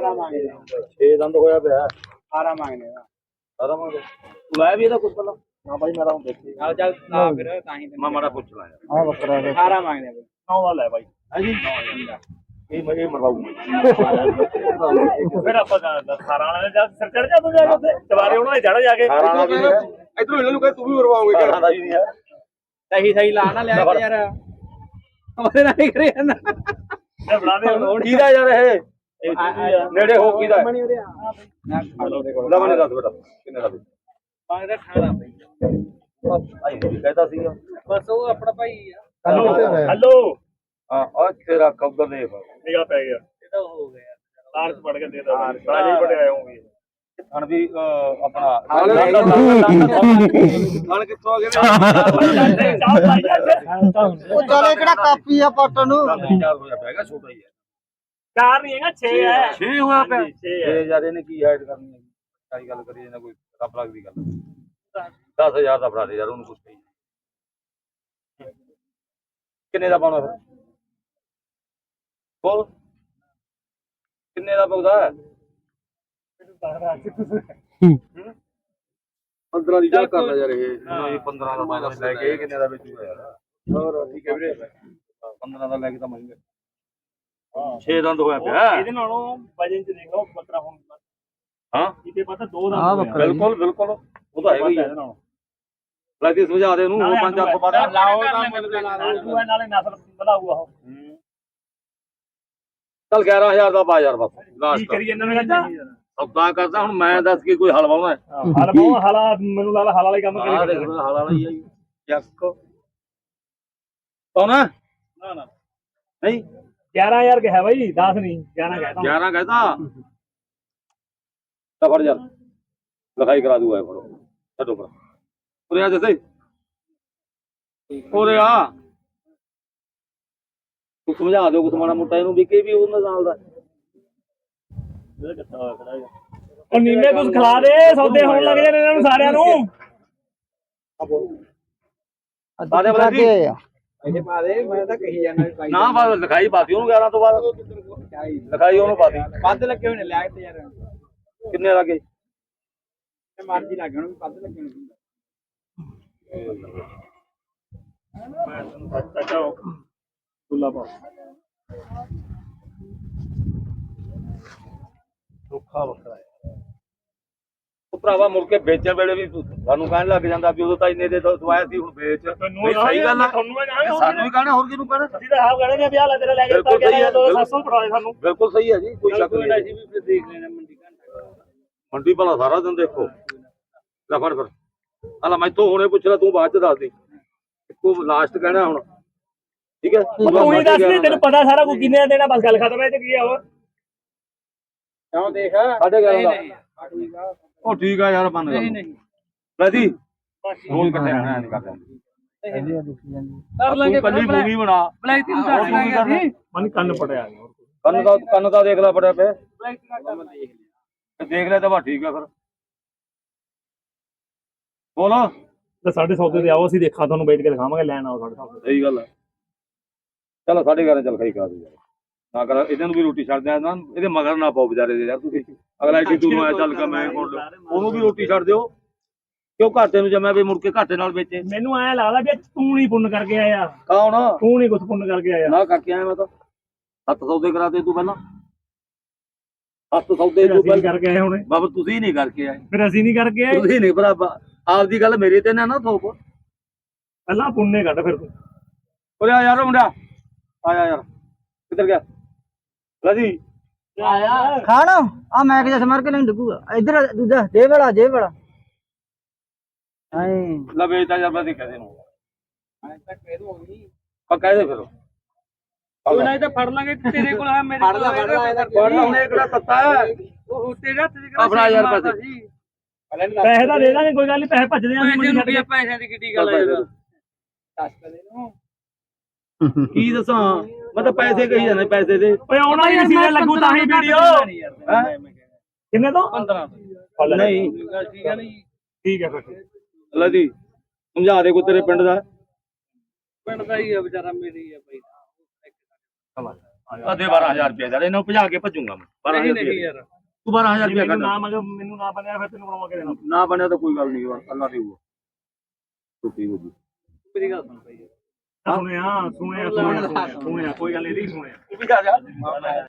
ਆਰਾ ਮੰਗਦੇ 6 ਦੰਦ ਹੋਇਆ ਪਿਆ। ਆਰਾ ਮੰਗਦੇ ਆ ਸਾਰਾ ਮੰਗ ਲੈ ਵੀ ਇਹਦਾ ਕੁਝ ਪਹਿਲਾਂ। ਨਾ ਬਾਈ ਮੇਰਾ ਹੁਣ ਦੇਖੀ। ਨਾਲ ਚੱਲ ਨਾ ਫਿਰ ਤਾਂ ਹੀ ਮੈਂ ਮਾੜਾ ਪੁੱਛ ਲਾਂ ਯਾਰ ਆ ਬੱਕਰਾ ਦਾ ਆਰਾ ਮੰਗਦੇ ਆ ਬਈ। ਨੌ ਦਾ ਲੈ ਬਾਈ। ਹੈ ਜੀ? ਇਹ ਮੈਂ ਇਹ ਮਰਵਾਉਂ ਫਿਰ ਆਪਾਂ ਖਾਰਾਂ ਵਾਲੇ ਦੇ ਜਾ ਸਿਰ ਚੜ ਜਾ ਤੂੰ ਜਾ ਕੇ ਉੱਥੇ। ਦੁਬਾਰੇ ਉਹਨਾਂ ਨੇ ਚੜ ਜਾ ਕੇ। ਖਾਣਾ ਦਾ ਵੀ ਨਹੀਂ ਹੈ। ਇਧਰੋਂ ਇਹਨਾਂ ਨੂੰ ਕਹੇ ਤੂੰ ਵੀ ਮਰਵਾਉਂਗੇ ਖਾਣਾ ਦਾ ਵੀ ਨਹੀਂ ਹੈ। ਸਹੀ ਸਹੀ ਲਾ ਨਾ ਲਿਆ ਕੇ ਯਾਰ। ਉਹਦੇ ਨਾਲ ਹੀ ਕਰੀ ਜਾਂਦਾ। ਤੇ ਬਣਾ ਦੇ। ਹੁਣ ਕਿਹਦਾ ਯਾਰ ਇਹ। ਨੇੜੇ ਹੋ ਲਓ ਦੇ ਕੋਲ ਲੈ ਮੈਨੂੰ ਦੱਸ ਬੇਟਾ। ਕਿੰਨੇ ਦਾ ਦਾ ਖਾਣਾ ਬਈ ਆਈ ਨਹੀਂ ਕਹਿਤਾ ਸੀਗਾ। ਬਸ ਉਹ ਆਪਣਾ ਭਾਈ ਆ। ਹਲੋ। ਹਾਂ ਆ ਤੇਰਾ ਕਬਰ ਦੇ ਨਿਗਾ ਪੈ ਗਿਆ। ਇਹ ਤਾਂ ਹੋ ਗਿਆ। ਚ ਪੜ ਕੇ ਦੇ ਦਾ ਬੜਾ ਜੀ ਬੜੇ ਆਏ ਹੋਣਗੇ ਹਣ ਵੀ ਆਪਣਾ ਖਾਣ ਕਿੱਥੋਂ ਆ ਗਏ? ਪਾਈ ਉਹ ਚੱਲ ਕਿਹੜਾ ਕਾਪੀ ਆ ਪੱਟ ਨੂੰ? ਪੈਗਾ ਛੋਟਾ ਹੀ ਹੈ। ਚਾਰ ਨਹੀਂ ਹੈਗਾ 6 ਹੈ। 6 ਹੋਇਆ ਪਿਆ। 6 ਹੈ। 6000 ਇਹਨੇ ਕੀ ਹਾਈਟ ਕਰਨੀ ਹੈ? ਸਾਰੀ ਗੱਲ ਕਰੀ ਇਹਨਾਂ ਕੋਈ ਰੱਬ ਲੱਗ ਦੀ ਗੱਲ। 10000 ਦਾ ਫੜਾ ਦੇ ਯਾਰ ਉਹਨੂੰ ਕੁਝ ਕਹੀ ਕਿੰਨੇ ਦਾ ਪਾਉਣਾ ਫਿਰ? ਬੋਲ ਕਿੰਨੇ ਦਾ ਪਊਦਾ 15 ਦੀ ਜਾ ਕਰਦਾ ਯਾਰ ਇਹ। ਨਹੀਂ। 15 ਦਾ ਮੈਂ ਲੈ ਕੇ ਇਹ ਕਿੰਨੇ ਦਾ ਵੇਚੂਗਾ ਯਾਰ? ਹੋਰ ਠੀਕ ਹੈ ਵੀਰੇ। 15 ਦਾ ਲੈ ਕੇ ਤਾਂ ਮਹਿੰਗਾ। 6 ਦੰਦ ਹੋਇਆ ਪਿਆ ਇਹਦੇ ਨਾਲੋਂ ਵਜਨ ਚ ਦੇਖੋ ਬੱਕਰਾ ਹੁਣ ਹਾਂ? ਇਹਦੇ ਪਤਾ ਦੋ ਦਾ ਆਹ ਬੱਕਰਾ ਜੀ। ਬਿਲਕੁਲ ਬਿਲਕੁਲ। ਉਹ ਤਾਂ ਹੈਗਾ ਹੀ ਹੈ ਲੈ ਦੀ ਸਮਝਾ ਦੇ ਉਹਨੂੰ 5-4 ਤੋਂ ਬਾਅਦ ਲਾਓ ਦਾ ਮੁੱਲ ਦਾ ਲਾ ਦੂਆ ਨਾਲੇ ਨਸਲ ਵਧਾਊਗਾ ਉਹ। ਚੱਲ 11000 ਦਾ ਪਾ ਯਾਰ ਬਸ ਕੀ ਲਾਸਟ ਕਰੀ ਇਹਨਾਂ ਨੇ ਸੌਦਾ ਕਰਦਾ ਹੁਣ ਮੈਂ ਦੱਸ ਕੇ ਕੋਈ ਹਲ ਵਾਉਣਾ ਹੈ ਹਲ ਹਲਾ ਮੈਨੂੰ ਲੱਗਦਾ ਹਲ ਵਾਲੇ ਕੰਮ ਕਰੀ ਦੇਖ ਹਲ ਵਾਲਾ ਹੀ ਆ ਕੌਣ ਹੈ? ਨਾ ਨਾ। ਨਹੀਂ? 11000 ਕਿਹਾ ਬਾਈ 10 ਨਹੀਂ 11 ਕਹਿਤਾ 11 ਕਹਿੰਦਾ ਤਾਂ? ਫੜ ਜਾ ਲਿਖਾਈ ਕਰਾ ਦੂਗਾ ਫੜੋ ਛੱਡੋ ਪਰ ਉਰੇ ਆ ਜਸੇ। ਉਰੇ ਆ। ਤੂੰ ਸਮਝਾ ਦਿਓ ਕੁਛ ਮਾੜਾ ਮੋਟਾ ਇਹਨੂੰ ਵੀ ਕਿ ਵੀ ਉਹਨਾਂ ਨਾਲ ਦਾ। ਉਹ ਨੀਮੇ ਕੁਝ ਖਿਲਾ ਦੇ ਸੌਦੇ ਹੋਣ ਲੱਗ ਜਾਣੇ ਇਹਨਾਂ ਨੂੰ ਸਾਰਿਆਂ ਨੂੰ। ਸਾਰੇ ਬਲਾ। ਜੀ ਆਏ ਆ ਇਹਦੇ ਪਾ ਦੇ ਮੈਂ ਤਾਂ ਕਹੀ ਜਾਂਦਾ ਵੀ ਭਾਈ ਨਾ ਬਸ ਲਿਖਾਈ ਪਾਤੀ ਉਹਨੂੰ 11 ਤੋਂ ਬਾਅਦ। ਲਿਖਾਈ ਉਹਨੂੰ ਪਾਤੀ। ਵੱਧ ਲੱਗੇ ਹੋਏ ਨੇ ਲਿਆ ਤੇ ਯਾਰ। ਕਿੰਨੇ ਲੱਗੇ? ਤੇ ਮਰਜ਼ੀ ਲੱਗ ਹੁਣ ਵੱਧ ਲੱਗੇ ਹੋਣੇ ਚਾਚਾ ਦੁੱਲਾ ਪਾ ਸੁੱਖਾ ਵੱਖਰਾ ਭਰਾਵਾ ਮੁੜ ਕੇ ਵੇਚਣ ਵੇਲੇ ਵੀ ਤੂੰ- ਸਾਨੂੰ ਕਹਿਣ ਲੱਗ ਜਾਂਦਾ ਵੀ ਉਦੋਂ ਤਾਂ ਇੰਨੇ ਦੇ ਦਵਾਇਆ ਸੀ ਹੁਣ ਵੇਚ। ਨਹੀਂ, ਸਹੀ ਗੱਲ ਆ। ਮੈਂ ਸਾਨੂੰ ਵੀ ਕਹਿਣਾ ਹੋਰ ਕਿਹਨੂੰ ਕਹਿਣਾ? ਅਸੀਂ ਤਾਂ ਆਪ ਕਹਿੰਦੇ ਨੇ ਵਿਆਹ ਲੈ ਤੇਰਾ ਲੈ ਕੇ ਬਿਲਕੁਲ ਸਹੀ ਹੈ, 700 ਫੜਾ ਦੇ ਸਾਨੂੰ। ਬਿਲਕੁਲ ਸਹੀ ਹੈ ਜੀ ਕੋਈ ਸ਼ੱਕ ਨਹੀਂ ਅਸੀਂ ਵੀ ਫਿਰ ਦੇਖ ਲੈਣਾ ਮੰਡੀ ਘੰਟਾ ਮੰਡੀ ਭਲਾ ਸਾਰਾ ਦਿਨ ਦੇਖੋ। ਲੈ ਫੜ ਫਿਰ। ਹਲਾ ਮੈਥੋਂ ਹੁਣੇ ਪੁੱਛ ਲੈ ਤੂੰ ਬਾਅਦ ਚ ਦੱਸ ਦੇ। ਇੱਕੋ ਲਾਸਟ ਕਹਿਣਾ ਹੁਣ। ਠੀਕ ਹੈ? ਤੂੰ ਹੀ ਦੱਸ ਦੇ ਤੈਨੂੰ ਪਤਾ ਸਾਰਾ ਕੁਝ ਕਿੰਨੇ ਦਾ ਦੇਣਾ ਬਸ ਗੱਲ ਖਤਮ ਹੈ ਤੇ ਕੀ ਆ ਹੋਰ? ਕਿਉਂ ਦੇਖ? ਸਾਡੇ ਘਰ ਦਾ। ਉਹ ਠੀਕ ਆ ਯਾਰ ਬੰਦ ਨਹੀਂ ਨਹੀਂ। ਲੈ ਜੀ। ਰੋਜ਼ ਇਕੱਠੇ ਰਹਿਣਾ ਨਹੀਂ ਕਰਦੇ। ਇਹਦੀਆਂ ਦੁਖੀ ਜਾਂਦੀ ਕਰ ਲਾਂਗੇ ਤੂੰ ਕੱਲੀ ਮੂਵੀ ਬਣਾ। ਬਲੈਕ ਤੇ ਦੱਸ ਲਾਂਗੇ ਅਸੀਂ। ਮਨ ਕੰਨ ਪੜਿਆ ਕੰਨ ਦਾ ਕੰਨ ਦਾ ਦੇਖ ਲੈ ਬੜਿਆ ਪਿਆ। ਬਲੈਕ ਤੇ ਕੰਮ ਦੇਖ ਲਿਆ ਤੇ ਦੇਖ ਲੈ ਤਾਂ ਬਾ ਠੀਕ ਆ ਫਿਰ। ਬੋਲ। ਤੇ ਸਾਡੇ ਸੌਦੇ ਤੇ ਆਓ ਅਸੀਂ ਦੇਖਾਂ ਤੁਹਾਨੂੰ ਬੈਠ ਕੇ ਦਿਖਾਵਾਂਗੇ ਲੈਣ ਆਓ ਸਾਡੇ ਸੌਦੇ ਸਹੀ ਗੱਲ ਹੈ ਚਲੋ ਸਾਡੇ ਘਰ ਚੱਲ ਖਾਈ ਕਰਾ ਦੇ ਯਾਰ। ਨਾ ਕਰ ਇਹਨਾਂ ਨੂੰ ਵੀ ਰੋਟੀ ਛੱਡ ਦਿਆਂ ਨਾ ਇਹਦੇ ਮਗਰ ਨਾ ਪਾਓ ਵਿਚਾਰੇ ਦੇ ਯਾਰ ਤੁਸੀਂ। ਅਗਲਾ ਇੱਥੇ ਤੂੰ ਆਇਆ ਚੱਲ ਕੇ ਮੈਂ ਕੋਲ ਉਹਨੂੰ ਵੀ ਰੋਟੀ ਛੱਡ ਦਿਓ। ਕਿਉਂ ਘਾਟੇ ਨੂੰ ਜਮਿਆ ਵੀ ਮੁੜ ਕੇ ਘਾਟੇ ਨਾਲ ਵੇਚੇ? ਮੈਨੂੰ ਐ ਲੱਗਦਾ ਵੀ ਤੂੰ ਨਹੀਂ ਪੁੰਨ ਕਰਕੇ ਆਇਆ। ਕੌਣ? ਤੂੰ ਨਹੀਂ ਕੁਝ ਪੁੰਨ ਕਰਕੇ ਆਇਆ। ਨਾ ਕਰਕੇ ਆਇਆ ਮੈਂ ਤਾਂ। ਹੱਥ ਸੌਦੇ ਕਰਾਤੇ ਤੂੰ ਪਹਿਲਾਂ। ਹੱਥ ਸੌਦੇ ਤੂੰ ਪਹਿਲਾਂ। ਕਰਕੇ ਆਏ ਹੁਣੇ। ਬਾਬਾ ਤੁਸੀਂ ਨਹੀਂ ਕਰਕੇ ਆਏ। ਫਿਰ ਅਸੀਂ ਨਹੀਂ ਕਰਕੇ ਆਏ। ਤੁਸੀਂ ਨਹੀਂ ਭਰਾ ਆਪਦੀ ਗੱਲ ਮੇਰੇ ਤੇ ਨਾ ਨਾ ਥੋਪ। ਪਹਿਲਾਂ ਪੁੰਨੇ ਕੱਢ ਫਿਰ ਤੂੰ। ਆ ਯਾਰ ਮੁੰਡਿਆ ਆਇਆ ਯਾਰ। ਕਿੱਧਰ ਗਿਆ? ਰਾਜੀ ਆਇਆ। ਖਾਣ? ਆ ਮੈਂ ਕਿਹਾ ਸਮਰ ਕੇ ਨਹੀਂ ਡੁੱਬੂਗਾ ਇੱਧਰ ਦੂਜਾ ਦੇ ਵਾਲਾ ਜੇ ਵਾਲਾ। ਹਾਏ ਲੈ ਵੇਚਦਾ ਯਾਰ ਮੈਂ ਕਹਦੇ ਨੂੰ ਮੈਂ ਤਾਂ ਕਹਿ ਪਾ ਕਹਿ ਦੇ ਫਿਰ। ਕੋਈ ਨਾ ਇਹ ਤਾਂ ਫੜ ਲਾਂਗੇ ਤੇਰੇ ਕੋਲ ਆ ਮੇਰੇ ਕੋਲ ਫੜ ਲਾ ਇਹਦਾ ਪੜ ਲਾ ਹੁਣ ਇਹ ਕਿਹੜਾ ਤੱਤਾ ਹੈ? ਉਹ ਤੇਰੇ ਹੱਥ ਆਪਣਾ ਯਾਰ ਪੈਸੇ। ਪੈਸੇ ਤਾਂ ਦੇ ਦਾਂਗੇ ਕੋਈ ਗੱਲ ਨਹੀਂ ਪੈਸੇ ਭੱਜਦੇ ਆਂ ਨੂੰ ਪੈਸਿਆਂ ਦੀ ਕਿੱਡੀ ਗੱਲ ਹੈ ਯਾਰ ਦੱਸ ਦੇ ਨੂੰ ਕੀ ਦੱਸਾਂ? ਮੈਂ ਤਾਂ ਪੈਸੇ ਕਹੀ ਜਾਂਦੇ ਪੈਸੇ ਦੇ। ਓਏ ਆਉਣਾ ਹੀ ਅਸੀਂ ਨੇ ਲੱਗੂ ਤਾਂ ਹੀ ਵੀਡੀਓ ਹੈਂ? ਕਿੰਨੇ ਤੋਂ? 15 ਨਹੀਂ। ਠੀਕ ਹੈ ਨਹੀਂ ਠੀਕ ਹੈ ਫਿਰ। ਲੈ ਜੀ। ਸਮਝਾ ਦੇ ਕੋਈ ਤੇਰੇ ਪਿੰਡ ਦਾ। ਪਿੰਡ ਦਾ ਹੀ ਆ ਵਿਚਾਰਾ ਮੇਰੀ ਆ ਬਈ। ਆ ਦੇ 12000 ਰੁਪਏ ਯਾਰ ਇਹਨਾਂ ਭਜਾ ਕੇ ਭੱਜੂਗਾ ਮੈਂ। 12000 ਨਹੀਂ ਯਾਰ। ਤੂੰ 12000 ਰੁਪਏ ਮੈਨੂੰ ਕਰ ਨਾ ਮਗਰ ਮੈਨੂੰ ਨਾ ਬਣਿਆ ਫਿਰ ਤੈਨੂੰ ਬਣਵਾ ਕੇ ਦੇਣਾ। ਨਾ ਬਣਿਆ ਤਾਂ ਕੋਈ ਗੱਲ ਨਹੀਂ ਅੱਲਾ ਦੇਊਗਾ ਰੋਟੀ ਹੋ ਜੂ ਮੇਰੀ ਗੱਲ ਸੁਣ ਭਾਈ ਸੁਣਿਆ ਸੁਣਿਆ ਸੁਣਿਆ ਸੁਣਿਆ। ਕੋਈ ਗੱਲ ਨਹੀਂ ਸੁਣਿਆ।